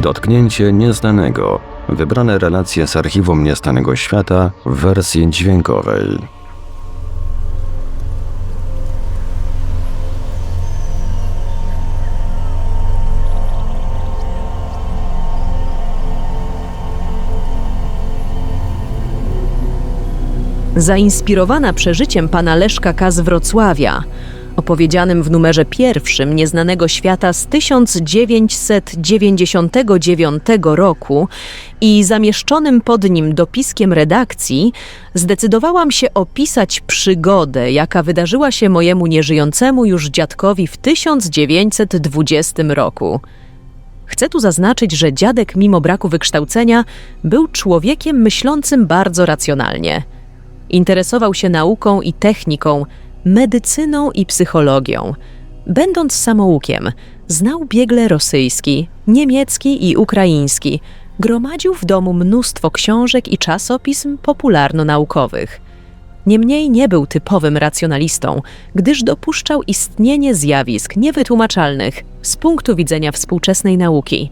Dotknięcie nieznanego. Wybrane relacje z archiwum Niestanego Świata w wersji dźwiękowej. Zainspirowana przeżyciem pana Leszka K. z Wrocławia, opowiedzianym w numerze pierwszym Nieznanego Świata z 1999 roku i zamieszczonym pod nim dopiskiem redakcji, zdecydowałam się opisać przygodę, jaka wydarzyła się mojemu nieżyjącemu już dziadkowi w 1920 roku. Chcę tu zaznaczyć, że dziadek, mimo braku wykształcenia, był człowiekiem myślącym bardzo racjonalnie. Interesował się nauką i techniką, medycyną i psychologią. Będąc samoukiem, znał biegle rosyjski, niemiecki i ukraiński. Gromadził w domu mnóstwo książek i czasopism popularno-naukowych. Niemniej nie był typowym racjonalistą, gdyż dopuszczał istnienie zjawisk niewytłumaczalnych z punktu widzenia współczesnej nauki.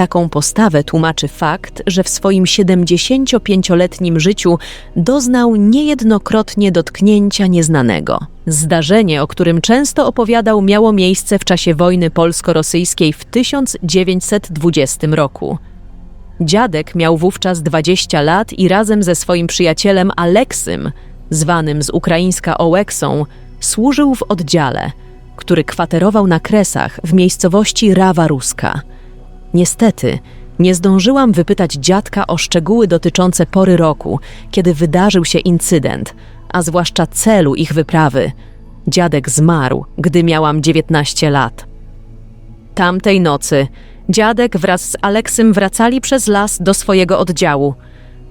Taką postawę tłumaczy fakt, że w swoim 75-letnim życiu doznał niejednokrotnie dotknięcia nieznanego. Zdarzenie, o którym często opowiadał, miało miejsce w czasie wojny polsko-rosyjskiej w 1920 roku. Dziadek miał wówczas 20 lat i razem ze swoim przyjacielem Aleksym, zwanym z ukraińska Ołeksą, służył w oddziale, który kwaterował na Kresach w miejscowości Rawa Ruska. Niestety, nie zdążyłam wypytać dziadka o szczegóły dotyczące pory roku, kiedy wydarzył się incydent, a zwłaszcza celu ich wyprawy. Dziadek zmarł, gdy miałam 19 lat. Tamtej nocy dziadek wraz z Aleksym wracali przez las do swojego oddziału.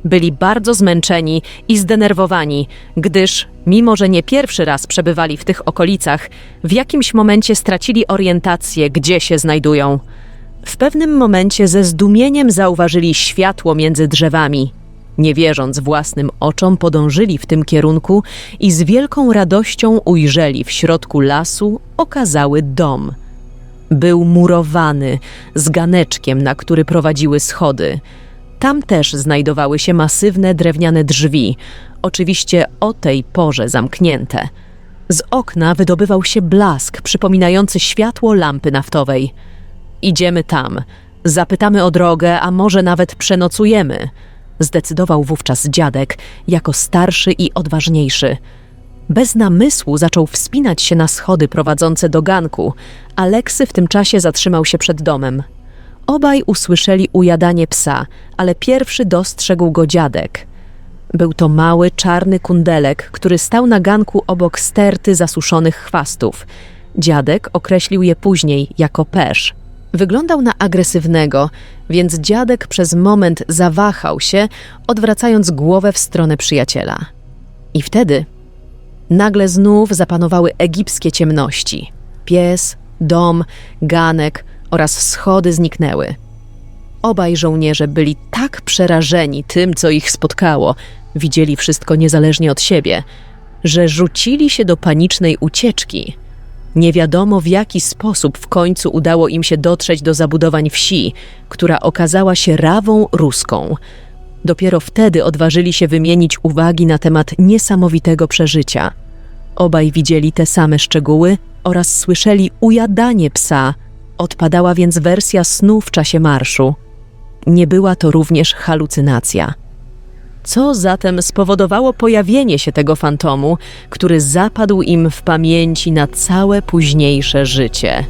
Byli bardzo zmęczeni i zdenerwowani, gdyż, mimo że nie pierwszy raz przebywali w tych okolicach, w jakimś momencie stracili orientację, gdzie się znajdują. W pewnym momencie ze zdumieniem zauważyli światło między drzewami. Nie wierząc własnym oczom, podążyli w tym kierunku i z wielką radością ujrzeli w środku lasu okazały dom. Był murowany, z ganeczkiem, na który prowadziły schody. Tam też znajdowały się masywne drewniane drzwi, oczywiście o tej porze zamknięte. Z okna wydobywał się blask przypominający światło lampy naftowej. Idziemy tam. Zapytamy o drogę, a może nawet przenocujemy. Zdecydował wówczas dziadek, jako starszy i odważniejszy. Bez namysłu zaczął wspinać się na schody prowadzące do ganku. Aleksy w tym czasie zatrzymał się przed domem. Obaj usłyszeli ujadanie psa, ale pierwszy dostrzegł go dziadek. Był to mały, czarny kundelek, który stał na ganku obok sterty zasuszonych chwastów. Dziadek określił je później jako pesz. Wyglądał na agresywnego, więc dziadek przez moment zawahał się, odwracając głowę w stronę przyjaciela. I wtedy nagle znów zapanowały egipskie ciemności. Pies, dom, ganek oraz schody zniknęły. Obaj żołnierze byli tak przerażeni tym, co ich spotkało, widzieli wszystko niezależnie od siebie, że rzucili się do panicznej ucieczki. Nie wiadomo w jaki sposób w końcu udało im się dotrzeć do zabudowań wsi, która okazała się rawą ruską. Dopiero wtedy odważyli się wymienić uwagi na temat niesamowitego przeżycia. Obaj widzieli te same szczegóły oraz słyszeli ujadanie psa. Odpadała więc wersja snu w czasie marszu. Nie była to również halucynacja. Co zatem spowodowało pojawienie się tego fantomu, który zapadł im w pamięci na całe późniejsze życie?